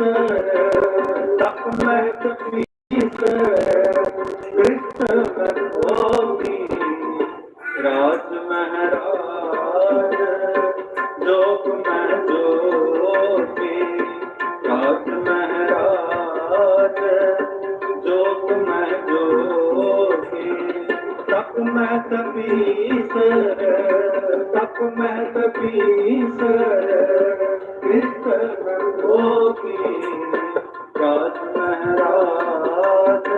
ਤਪ ਮੈਂ ਤਪੀਸ ਤਪ ਮੈਂ ਤਪੀਸ ਕ੍ਰਿਸ਼ਨ ਹੋਗੀ ਰਾਜ ਮਹਾਰਾਜ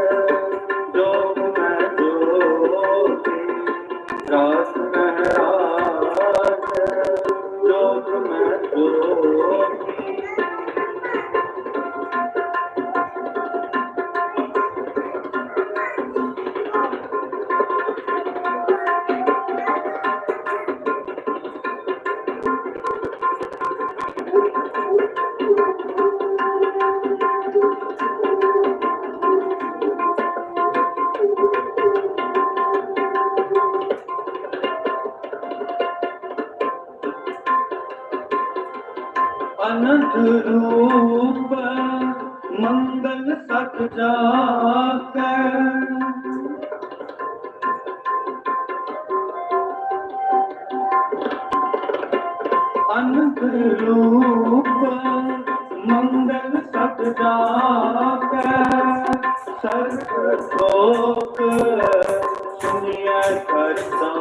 ਅਨੰਤ ਰੂਪ ਮੰਗਲ ਸਤ ਜਾਕੈ ਅਨੰਤ ਰੂਪ ਮੰਗਲ ਸਤ ਜਾਕੈ ਸਰਬ ਲੋਕ ਸੁਨਿਆ ਕਰਤਾ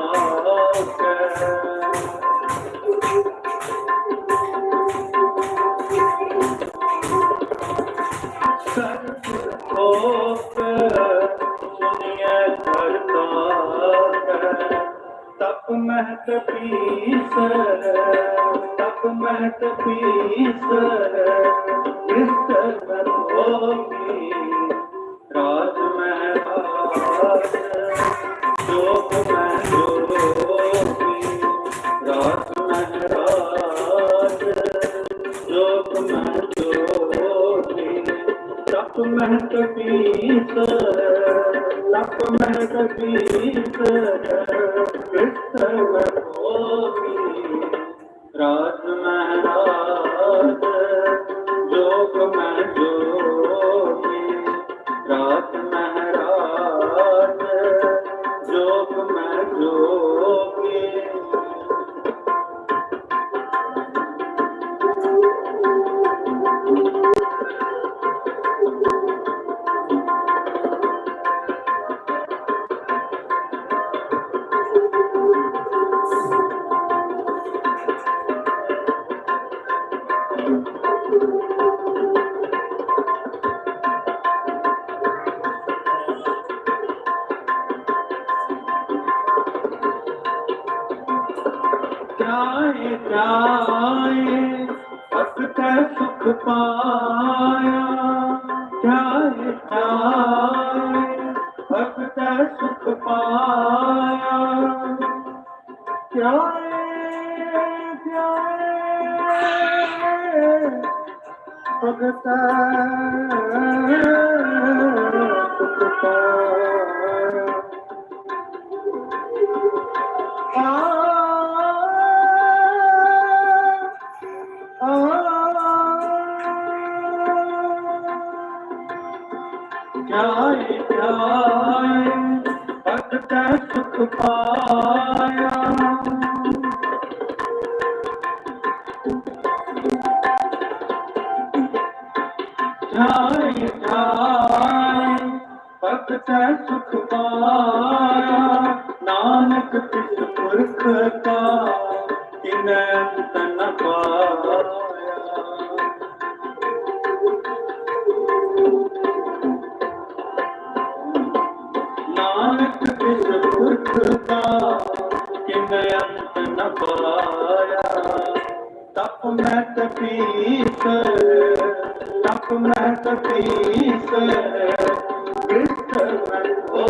ਕੈ ਮਹਤ ਪੀਸ, ਤਪ ਮਹਤ ਪੀਸ ਕ੍ਰਿਸ਼ਨ ਹੋਗੀ ਰਾਜ ਮਹਾਰਾਜ ਜੋਗ ਮੈਂ ਜੋਗੀ, ਰਾਜ ਮਹਾਰਾਜ ਜੋਗ ਮੈਂ ਜੋਗੀ, ਤਪ ਮਹਤ ਪੀਸ, ਤਪ ਮਹਤ ਪੀਸ ਰਾਜ ਮਹਾਰਾਜ ਜਾਏ ਜਾਏ ਅਸਤ ਸੁਖ ਪਾਇਆ। ਜਾਏ ਜਾਏ ਅਸਤ ਸੁਖ ਪਾਇਆ। ਜਾਏ ਜਾਏ ਭਗਤ ਸੁਖ ਪਾਇਆ ਜਾਏ ਜਾਏ ਭਗਤ ਸੁਖ ਪਾਇਆ ਜਾਏ ਜਾਏ ਭਗਤ ਸੁਖ ਪਾਇਆ ਨਾਨਕ ਤਿਸ ਪੁਰਖ ਕਾ ਕਿਨੈ ਤਨ ਪਾਇਆ। ਪੁਰਖ ਕਾ ਅੰਤ ਨ ਪਾਇਆ। ਤਪ ਮੈਂ ਤਪੀਸ ਤਪ ਮੈਂ ਤਪੀਸ ਕ੍ਰਿਸ਼ਨ ਹੋ